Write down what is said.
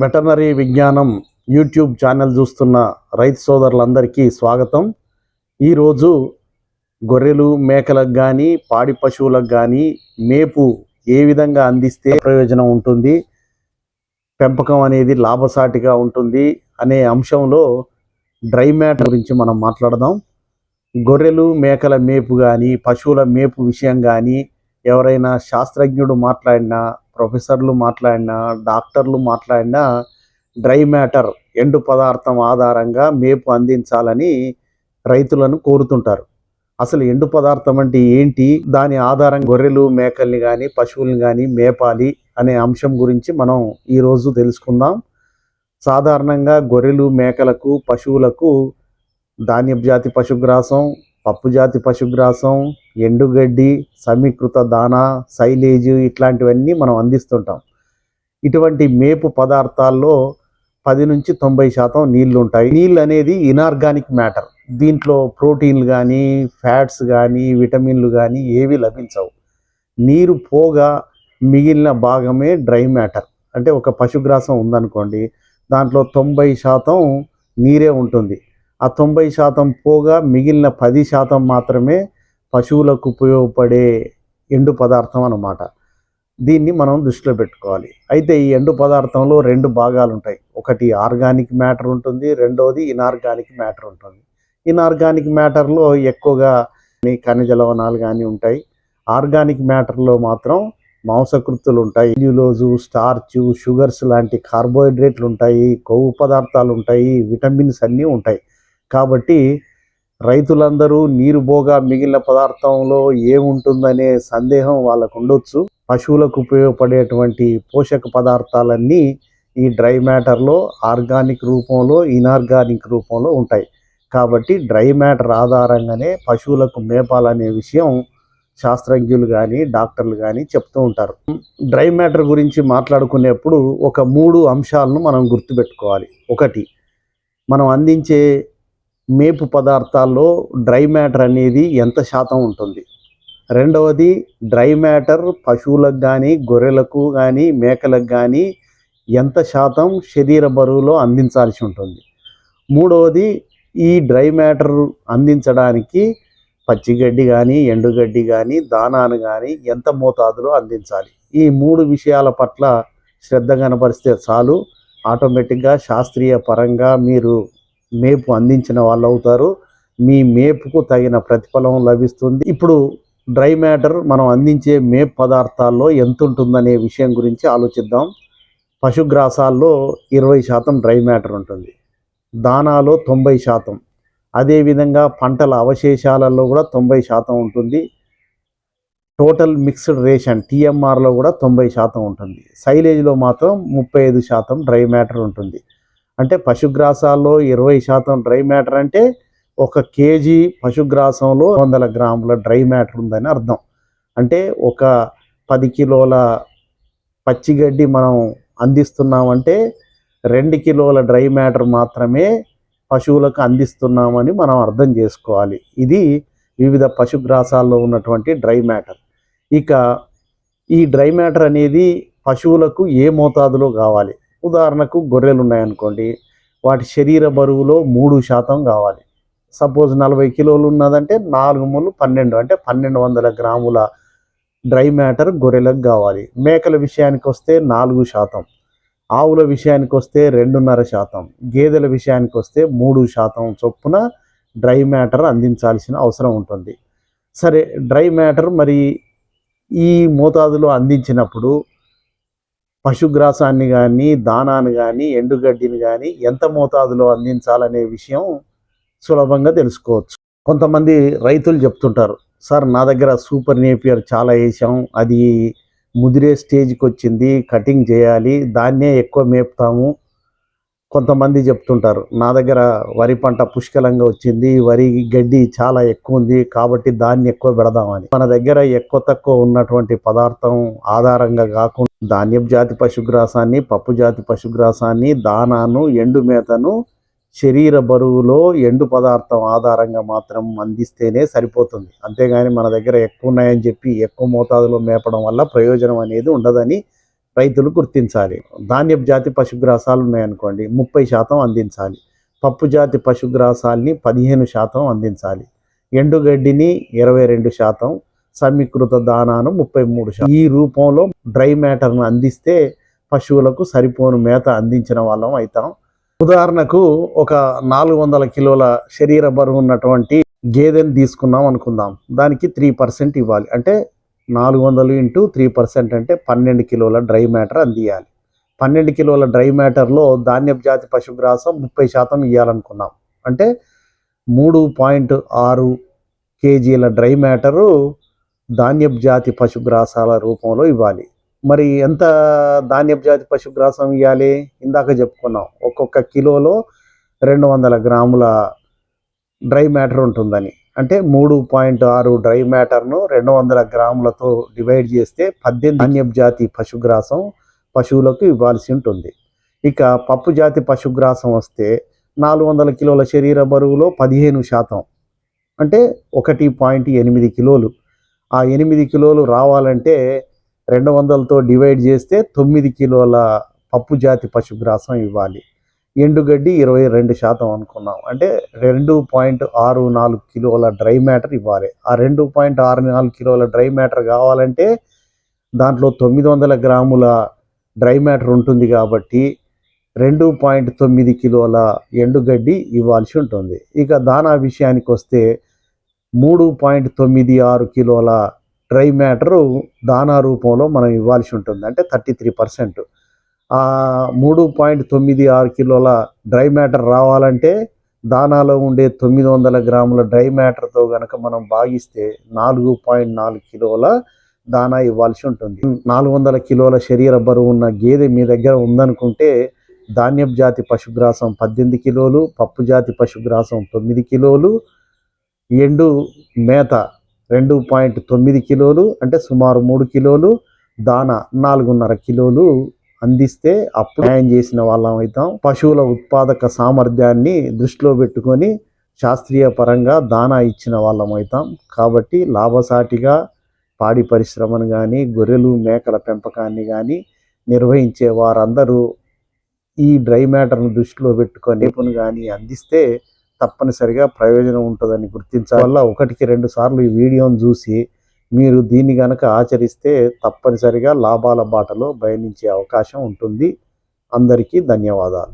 Veterinary విజ్ఞానం YouTube channel చూస్తున్న రైతు సోదరులందరికీ స్వాగతం. ఈరోజు గొర్రెలు మేకలకు కానీ పాడి పశువులకు కానీ మేపు ఏ విధంగా అందిస్తే ప్రయోజనం ఉంటుంది పెంపకం అనేది లాభసాటిగా ఉంటుంది అనే అంశంలో డ్రై మ్యాటర్ గురించి మనం మాట్లాడదాం. గొర్రెలు మేకల మేపు కానీ పశువుల మేపు విషయం కానీ ఎవరైనా శాస్త్రజ్ఞుడు మాట్లాడినా ప్రొఫెసర్లు మాట్లాడినా డాక్టర్లు మాట్లాడినా డ్రై మ్యాటర్ ఎండు పదార్థం ఆధారంగా మేపు అందించాలని రైతులను కోరుతుంటారు. అసలు ఎండు పదార్థం అంటే ఏంటి? దాని ఆధారం గొర్రెలు మేకల్ని కానీ పశువుల్ని కానీ మేపాలి అనే అంశం గురించి మనం ఈరోజు తెలుసుకుందాం. సాధారణంగా గొర్రెలు మేకలకు పశువులకు ధాన్యపు జాతి పశుగ్రాసం పప్పుజాతి పశుగ్రాసం ఎండుగడ్డి సమీకృత దానా సైలేజ్ ఇట్లాంటివన్నీ మనం అందిస్తుంటాం. ఇటువంటి మేపు పదార్థాల్లో పది నుంచి తొంభై శాతం నీళ్ళు ఉంటాయి నీళ్ళు అనేది ఇనార్గానిక్ మ్యాటర్. దీంట్లో ప్రోటీన్లు కానీ ఫ్యాట్స్ కానీ విటమిన్లు కానీ ఏవి లభించవు. నీరు పోగా మిగిలిన భాగమే డ్రై మ్యాటర్. అంటే ఒక పశుగ్రాసం ఉందనుకోండి దాంట్లో తొంభై శాతం నీరే ఉంటుంది. ఆ తొంభై శాతం పోగా మిగిలిన పది శాతం మాత్రమే పశువులకు ఉపయోగపడే ఎండు పదార్థం అన్నమాట. దీన్ని మనం దృష్టిలో పెట్టుకోవాలి. అయితే ఈ ఎండు పదార్థంలో రెండు భాగాలు ఉంటాయి. ఒకటి ఆర్గానిక్ మ్యాటర్ ఉంటుంది. రెండవది ఇనార్గానిక్ మ్యాటర్ ఉంటుంది. ఇనార్గానిక్ మ్యాటర్లో ఎక్కువగా ఖనిజ లవణాలు కానీ ఉంటాయి. ఆర్గానిక్ మ్యాటర్లో మాత్రం మాంసకృతులు ఉంటాయి. ల్యూలోజు స్టార్చ్ షుగర్స్ లాంటి కార్బోహైడ్రేట్లు ఉంటాయి. కొవ్వు పదార్థాలు ఉంటాయి. విటమిన్స్ అన్నీ ఉంటాయి. కాబట్టి రైతులందరూ నీరు బోగా మిగిలిన పదార్థంలో ఏముంటుందనే సందేహం వాళ్ళకు ఉండొచ్చు. పశువులకు ఉపయోగపడేటువంటి పోషక పదార్థాలన్నీ ఈ డ్రై మ్యాటర్లో ఆర్గానిక్ రూపంలో ఇనార్గానిక్ రూపంలో ఉంటాయి. కాబట్టి డ్రై మ్యాటర్ ఆధారంగానే పశువులకు మేపాలనే విషయం శాస్త్రజ్ఞులు కానీ డాక్టర్లు కానీ చెప్తూ ఉంటారు. డ్రై మ్యాటర్ గురించి మాట్లాడుకునేప్పుడు ఒక మూడు అంశాలను మనం గుర్తుపెట్టుకోవాలి. ఒకటి మనం అందించే మేపు పదార్థాల్లో డ్రై మ్యాటర్ అనేది ఎంత శాతం ఉంటుంది? రెండవది డ్రై మ్యాటర్ పశువులకు కానీ గొర్రెలకు కానీ మేకలకు కానీ ఎంత శాతం శరీర బరువులో అందించాల్సి ఉంటుంది? మూడవది ఈ డ్రై మ్యాటర్ అందించడానికి పచ్చిగడ్డి కానీ ఎండుగడ్డి కానీ దానాను కానీ ఎంత మోతాదులో అందించాలి? ఈ మూడు విషయాల పట్ల శ్రద్ధ కనపరిస్తే చాలు. ఆటోమేటిక్గా శాస్త్రీయ పరంగా మీరు మేపు అందించిన వాళ్ళు అవుతారు. మీ మేపుకు తగిన ప్రతిఫలం లభిస్తుంది. ఇప్పుడు డ్రై మ్యాటర్ మనం అందించే మేపు పదార్థాల్లో ఎంత ఉంటుందనే విషయం గురించి ఆలోచిద్దాం. పశుగ్రాసాల్లో ఇరవై శాతం డ్రై మ్యాటర్ ఉంటుంది. దానాలో తొంభై శాతం. అదేవిధంగా పంటల అవశేషాలలో కూడా తొంభై శాతం ఉంటుంది. టోటల్ మిక్స్డ్ రేషన్ టీఎంఆర్లో కూడా తొంభై శాతం ఉంటుంది. సైలేజ్లో మాత్రం ముప్పై ఐదు శాతం డ్రై మ్యాటర్ ఉంటుంది. అంటే పశుగ్రాసాల్లో ఇరవై శాతం డ్రై మ్యాటర్ అంటే ఒక కేజీ పశుగ్రాసంలో వందల గ్రాముల డ్రై మ్యాటర్ ఉందని అర్థం. అంటే ఒక పది కిలోల పచ్చిగడ్డి మనం అందిస్తున్నామంటే రెండు కిలోల డ్రై మ్యాటర్ మాత్రమే పశువులకు అందిస్తున్నామని మనం అర్థం చేసుకోవాలి. ఇది వివిధ పశుగ్రాసాల్లో ఉన్నటువంటి డ్రై మ్యాటర్. ఇక ఈ డ్రై మ్యాటర్ అనేది పశువులకు ఏ మోతాదులో కావాలి? ఉదాహరణకు గొర్రెలు ఉన్నాయనుకోండి వాటి శరీర బరువులో మూడు శాతం కావాలి. సపోజ్ నలభై కిలోలు ఉన్నదంటే నాలుగు మూలు పన్నెండు అంటే పన్నెండు వందల గ్రాముల డ్రై మ్యాటర్ గొర్రెలకు కావాలి. మేకల విషయానికి వస్తే నాలుగు శాతం ఆవుల విషయానికి వస్తే రెండున్నర శాతం గేదెల విషయానికి వస్తే మూడు శాతం చొప్పున డ్రై మ్యాటర్ అందించాల్సిన అవసరం ఉంటుంది. సరే డ్రై మ్యాటర్ మరి ఈ మోతాదులో అందించినప్పుడు పశుగ్రాసాన్ని కానీ దానాన్ని కానీ ఎండుగడ్డిని కానీ ఎంత మోతాదులో అందించాలనే విషయం సులభంగా తెలుసుకోవచ్చు. కొంతమంది రైతులు చెప్తుంటారు సార్ నా దగ్గర సూపర్ నేపియర్ చాలా వేసాం అది ముదిరే స్టేజ్కి వచ్చింది కటింగ్ చేయాలి దాన్నే ఎక్కువ మేపుతాము కొంతమంది చెప్తుంటారు నా దగ్గర వరి పంట పుష్కలంగా వచ్చింది వరి గడ్డి చాలా ఎక్కువ ఉంది కాబట్టి దాన్ని ఎక్కువ పెడదామని. మన దగ్గర ఎక్కువ తక్కువ ఉన్నటువంటి పదార్థం ఆధారంగా కాకుండా ధాన్యం జాతి పశుగ్రాసాన్ని పప్పు జాతి పశుగ్రాసాన్ని దానాను ఎండు మేతను శరీర బరువులో ఎండు పదార్థం ఆధారంగా మాత్రం అందిస్తేనే సరిపోతుంది. అంతేగాని మన దగ్గర ఎక్కువ ఉన్నాయని చెప్పి ఎక్కువ మోతాదులో మేపడం వల్ల ప్రయోజనం అనేది ఉండదని రైతులు గుర్తించాలి. ధాన్యపు జాతి పశుగ్రాసాలు ఉన్నాయనుకోండి ముప్పై శాతం అందించాలి. పప్పు జాతి పశుగ్రాసాల్ని పదిహేను శాతం అందించాలి. ఎండుగడ్డిని ఇరవై రెండు శాతం సమీకృత దానాను ముప్పై మూడు శాతం. ఈ రూపంలో డ్రై మ్యాటర్ను అందిస్తే పశువులకు సరిపోను మేత అందించిన వాళ్ళం అవుతాం ఉదాహరణకు ఒక నాలుగు వందల కిలోల శరీర బరువు ఉన్నటువంటి గేదెని తీసుకున్నాం అనుకుందాం. దానికి త్రీ పర్సెంట్ ఇవ్వాలి. అంటే నాలుగు వందలు ఇంటూ త్రీ పర్సెంట్ అంటే పన్నెండు కిలోల డ్రై మ్యాటర్ అందియాలి. పన్నెండు కిలోల డ్రై మ్యాటర్లో ధాన్యపు జాతి పశుగ్రాసం ముప్పై శాతం ఇవ్వాలనుకున్నాం అంటే మూడు పాయింట్ ఆరు కేజీల డ్రై మ్యాటరు ధాన్యపు జాతి పశుగ్రాసాల రూపంలో ఇవ్వాలి. మరి ఎంత ధాన్యపు జాతి పశుగ్రాసం ఇవ్వాలి ఇందాక చెప్పుకున్నాం. ఒక్కొక్క కిలోలో రెండు వందల గ్రాముల డ్రై మ్యాటర్ ఉంటుందని. అంటే మూడు పాయింట్ ఆరు డ్రై మ్యాటర్ను రెండు వందల గ్రాములతో డివైడ్ చేస్తే పద్దెనిమిది ధాన్యపు జాతి పశుగ్రాసం పశువులకు ఇవ్వాల్సి ఉంటుంది. ఇక పప్పు జాతి పశుగ్రాసం వస్తే నాలుగు వందల కిలోల శరీర బరువులో పదిహేను శాతం. అంటే ఒకటి పాయింట్ ఎనిమిది కిలోలు. ఆ ఎనిమిది కిలోలు రావాలంటే రెండు వందలతో డివైడ్ చేస్తే తొమ్మిది కిలోల పప్పు జాతి పశుగ్రాసం ఇవ్వాలి. ఎండుగడ్డి ఇరవై రెండు శాతం అనుకున్నాం. అంటే రెండు పాయింట్ ఆరు నాలుగు కిలోల డ్రై మ్యాటర్ ఇవ్వాలి. ఆ రెండు పాయింట్ ఆరు నాలుగు కిలోల డ్రై మ్యాటర్ కావాలంటే దాంట్లో తొమ్మిది వందల గ్రాముల డ్రై మ్యాటర్ ఉంటుంది కాబట్టి రెండు పాయింట్ తొమ్మిది కిలోల ఎండుగడ్డి ఇవ్వాల్సి ఉంటుంది. ఇక దానా విషయానికి వస్తే మూడు పాయింట్ తొమ్మిది ఆరు కిలోల డ్రై మ్యాటరు దానా రూపంలో మనం ఇవ్వాల్సి ఉంటుంది. అంటే థర్టీ త్రీ పర్సెంట్ మూడు పాయింట్ తొమ్మిది ఆరు కిలోల డ్రై మ్యాటర్ రావాలంటే దానాలో ఉండే తొమ్మిది వందల గ్రాముల డ్రై మ్యాటర్తో కనుక మనం భాగిస్తే నాలుగు పాయింట్ నాలుగు కిలోల దానా ఇవ్వాల్సి ఉంటుంది. నాలుగు వందల కిలోల శరీర బరువు ఉన్న గేదె మీ దగ్గర ఉందనుకుంటే ధాన్యపు జాతి పశుగ్రాసం పద్దెనిమిది కిలోలు పప్పు జాతి పశుగ్రాసం తొమ్మిది కిలోలు ఎండు మేత రెండు పాయింట్ తొమ్మిది కిలోలు అంటే సుమారు మూడు కిలోలు దాన నాలుగున్నర కిలోలు అందిస్తే అప్పుడు న్యాయం చేసిన వాళ్ళం అవుతాం. పశువుల ఉత్పాదక సామర్థ్యాన్ని దృష్టిలో పెట్టుకొని శాస్త్రీయ పరంగా దానా ఇచ్చిన వాళ్ళం అవుతాం. కాబట్టి లాభసాటిగా పాడి పరిశ్రమను కానీ గొర్రెలు మేకల పెంపకాన్ని కానీ నిర్వహించే వారందరూ ఈ డ్రై మ్యాటర్ను దృష్టిలో పెట్టుకొని నిపుణులు కానీ అందిస్తే తప్పనిసరిగా ప్రయోజనం ఉంటుందని గుర్తించాల. వల్ల ఒకటికి రెండు సార్లు ఈ వీడియోను చూసి మీరు దీన్ని గనక ఆచరిస్తే తప్పనిసరిగా లాభాల బాటలో పయనించే అవకాశం ఉంటుంది. అందరికీ ధన్యవాదాలు.